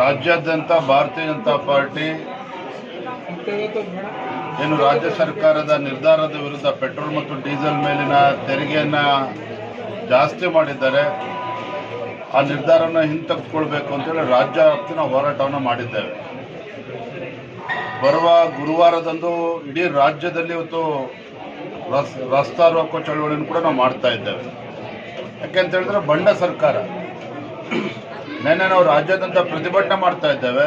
ರಾಜ್ಯಾದ್ಯಂತ, ಭಾರತೀಯ ಜನತಾ ಪಾರ್ಟಿ ಏನು ರಾಜ್ಯ ಸರ್ಕಾರದ ನಿರ್ಧಾರದ ವಿರುದ್ಧ ಪೆಟ್ರೋಲ್ ಮತ್ತು ಡೀಸೆಲ್ ಮೇಲಿನ ತೆರಿಗೆಯನ್ನ ಜಾಸ್ತಿ ಮಾಡಿದ್ದಾರೆ. ಆ ನಿರ್ಧಾರನ ಹಿಂತೆಗೆದುಕೊಳ್ಬೇಕು ಅಂತೇಳಿ ರಾಜ್ಯ ವ್ಯಾಪ್ತಿನ ಹೋರಾಟವನ್ನು ಮಾಡಿದ್ದೇವೆ. ಬರುವ ಗುರುವಾರದಂದು ಇಡೀ ರಾಜ್ಯದಲ್ಲಿ ಇವತ್ತು ರಸ್ ರಸ್ತಾ ರೋಕೋ ಚಳವಳಿಯನ್ನು ಕೂಡ ನಾವು ಮಾಡ್ತಾ ಇದ್ದೇವೆ. ಯಾಕೆಂತ ಹೇಳಿದ್ರೆ ಬಂಡ ಸರ್ಕಾರ. ನಿನ್ನೆ ನಾವು ರಾಜ್ಯಾದ್ಯಂತ ಪ್ರತಿಭಟನೆ ಮಾಡ್ತಾ ಇದ್ದೇವೆ.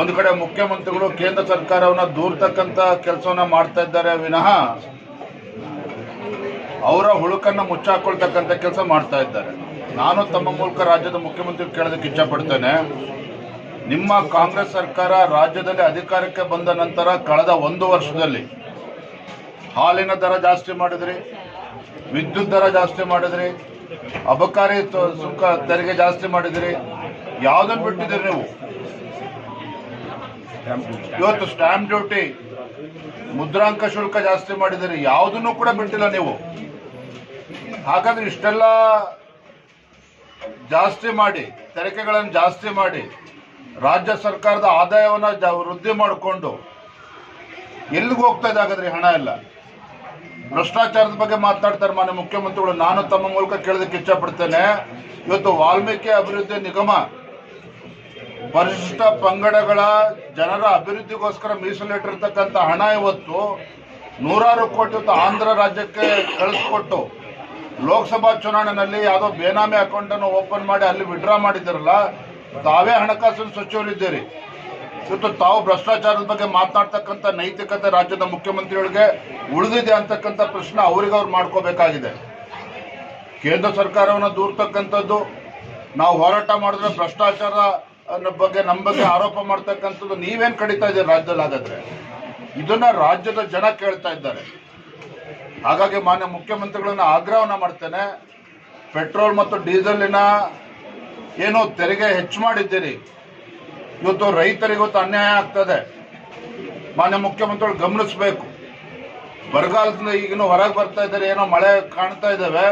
ಒಂದು ಕಡೆ ಮುಖ್ಯಮಂತ್ರಿಗಳು ಕೇಂದ್ರ ಸರ್ಕಾರವನ್ನ ದೂರ್ತಕ್ಕಂಥ ಕೆಲಸವನ್ನ ಮಾಡ್ತಾ ಇದ್ದಾರೆ ವಿನಃ ಅವರ ಹುಳುಕನ್ನು ಮುಚ್ಚಾಕೊಳ್ತಕ್ಕಂಥ ಕೆಲಸ ಮಾಡ್ತಾ ಇದ್ದಾರೆ. ನಾನು ತಮ್ಮ ಮೂಲಕ ರಾಜ್ಯದ ಮುಖ್ಯಮಂತ್ರಿ ಕೇಳೋದಕ್ಕೆ ಇಚ್ಛಪಡ್ತೇನೆ. ನಿಮ್ಮ ಕಾಂಗ್ರೆಸ್ ಸರ್ಕಾರ ರಾಜ್ಯದಲ್ಲಿ ಅಧಿಕಾರಕ್ಕೆ ಬಂದ ನಂತರ ಕಳೆದ ಒಂದು ವರ್ಷದಲ್ಲಿ ಹಾಲಿನ ದರ ಜಾಸ್ತಿ ಮಾಡಿದ್ರಿ, ವಿದ್ಯುತ್ ದರ ಜಾಸ್ತಿ ಮಾಡಿದ್ರಿ ಅಬಕಾರಿ ಸುಂಕ ತೆರಿಗೆ ಜಾಸ್ತಿ ಮಾಡಿದಿರಿ. ಯಾವ್ದನ್ನ ಬಿಟ್ಟಿದ್ದೀರಿ ನೀವು? ಇವತ್ತು ಸ್ಟಾಂಪ್ ಡ್ಯೂಟಿ ಮುದ್ರಾಂಕ ಶುಲ್ಕ ಜಾಸ್ತಿ ಮಾಡಿದಿರಿ. ಯಾವುದನ್ನು ಕೂಡ ಬಿಟ್ಟಿಲ್ಲ ನೀವು. ಹಾಗಾದ್ರೆ ಇಷ್ಟೆಲ್ಲ ಜಾಸ್ತಿ ಮಾಡಿ, ತೆರಿಗೆಗಳನ್ನು ಜಾಸ್ತಿ ಮಾಡಿ, ರಾಜ್ಯ ಸರ್ಕಾರದ ಆದಾಯವನ್ನು ವೃದ್ಧಿ ಮಾಡಿಕೊಂಡು ಎಲ್ಲಿಗೆ ಹೋಗ್ತಾ ಇದೆ ಹಾಗಾದ್ರೆ ಹಣ ಎಲ್ಲ? ಭ್ರಷ್ಟಾಚಾರದ ಬಗ್ಗೆ ಮಾತನಾಡ್ತಾರೆ ಮಾನ್ಯ ಮುಖ್ಯಮಂತ್ರಿಗಳು. ನಾನು ತಮ್ಮ ಮೂಲಕ ಕೇಳೋದಕ್ಕೆ ಇಚ್ಛಪಡ್ತೇನೆ. ಇವತ್ತು ವಾಲ್ಮೀಕಿ ಅಭಿವೃದ್ಧಿ ನಿಗಮ ಪರಿಶಿಷ್ಟ ಪಂಗಡಗಳ ಜನರ ಅಭಿವೃದ್ಧಿಗೋಸ್ಕರ ಮೀಸಲಿಟ್ಟಿರ್ತಕ್ಕಂಥ ಹಣ ಇವತ್ತು ನೂರಾರು ಕೋಟಿ ಆಂಧ್ರ ರಾಜ್ಯಕ್ಕೆ ಕಳಿಸ್ಕೊಟ್ಟು ಲೋಕಸಭಾ ಚುನಾವಣೆಯಲ್ಲಿ ಯಾವುದೋ ಬೇನಾಮಿ ಅಕೌಂಟನ್ನು ಓಪನ್ ಮಾಡಿ ಅಲ್ಲಿ ವಿಡ್ರಾ ಮಾಡಿದಿರಲ್ಲ ತಾವೇ ಹಣಕಾಸಿನ ಸಚಿವರಿದ್ದೀರಿ. ಇವತ್ತು ತಾವು ಭ್ರಷ್ಟಾಚಾರದ ಬಗ್ಗೆ ಮಾತನಾಡ್ತಕ್ಕಂಥ ನೈತಿಕತೆ ರಾಜ್ಯದ ಮುಖ್ಯಮಂತ್ರಿಗಳಿಗೆ ಉಳಿದಿದೆ ಅಂತಕ್ಕಂಥ ಪ್ರಶ್ನೆ ಅವ್ರಿಗೆ ಅವ್ರು ಮಾಡ್ಕೋಬೇಕಾಗಿದೆ. ಕೇಂದ್ರ ಸರ್ಕಾರವನ್ನು ದೂರ್ತಕ್ಕಂಥದ್ದು, ನಾವು ಹೋರಾಟ ಮಾಡಿದ್ರೆ ಭ್ರಷ್ಟಾಚಾರ ಬಗ್ಗೆ ನಮ್ಮ ಬಗ್ಗೆ ಆರೋಪ ಮಾಡ್ತಕ್ಕಂಥದ್ದು ನೀವೇನ್ ಕಡಿತಾ ಇದ್ದೀರಿ ರಾಜ್ಯದಲ್ಲಿ ಹಾಗಾದ್ರೆ? ಇದನ್ನ ರಾಜ್ಯದ ಜನ ಕೇಳ್ತಾ ಇದ್ದಾರೆ. ಹಾಗಾಗಿ ಮಾನ್ಯ ಮುಖ್ಯಮಂತ್ರಿಗಳನ್ನ ಆಗ್ರಹವನ್ನ ಮಾಡ್ತೇನೆ. ಪೆಟ್ರೋಲ್ ಮತ್ತು ಡೀಸೆಲಿನ ಏನು ತೆರಿಗೆ ಹೆಚ್ಚು ಮಾಡಿದ್ದೀರಿ. ಇವತ್ತು ರೈತರಿಗೊತ್ತು ಅನ್ಯಾಯ ಆಗ್ತದೆ. ಮಾನ್ಯ ಮುಖ್ಯಮಂತ್ರಿಗಳು ಗಮನಿಸಬೇಕು. ಬರಗಾಲದಿಂದ ಈಗಿನ ಹೊರಗೆ ಬರ್ತಾ ಇದ್ದಾರೆ, ಏನೋ ಮಳೆ ಕಾಣ್ತಾ ಇದ್ದಾವೆ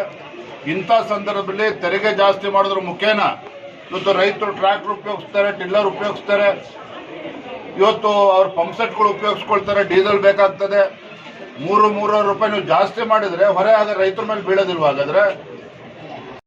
ಇಂಥ ಸಂದರ್ಭದಲ್ಲಿ ತೆರಿಗೆ ಜಾಸ್ತಿ ಮಾಡೋದ್ರ ಮುಖೇನ. ಇವತ್ತು ರೈತರು ಟ್ರ್ಯಾಕ್ಟರ್ ಉಪಯೋಗಿಸ್ತಾರೆ, ಟಿಲ್ಲರ್ ಉಪಯೋಗಿಸ್ತಾರೆ. ಇವತ್ತು ಅವ್ರ ಪಂಪ್ಸೆಟ್ಗಳು ಉಪಯೋಗಿಸ್ಕೊಳ್ತಾರೆ, ಡೀಸೆಲ್ ಬೇಕಾಗ್ತದೆ. ಮೂರು ಮೂರು ರೂಪಾಯಿ ನೀವು ಜಾಸ್ತಿ ಮಾಡಿದ್ರೆ, ಹೊರೆ ಆಗ ರೈತರ ಮೇಲೆ ಬೀಳೋದಿಲ್ವಾ ಹಾಗಾದ್ರೆ?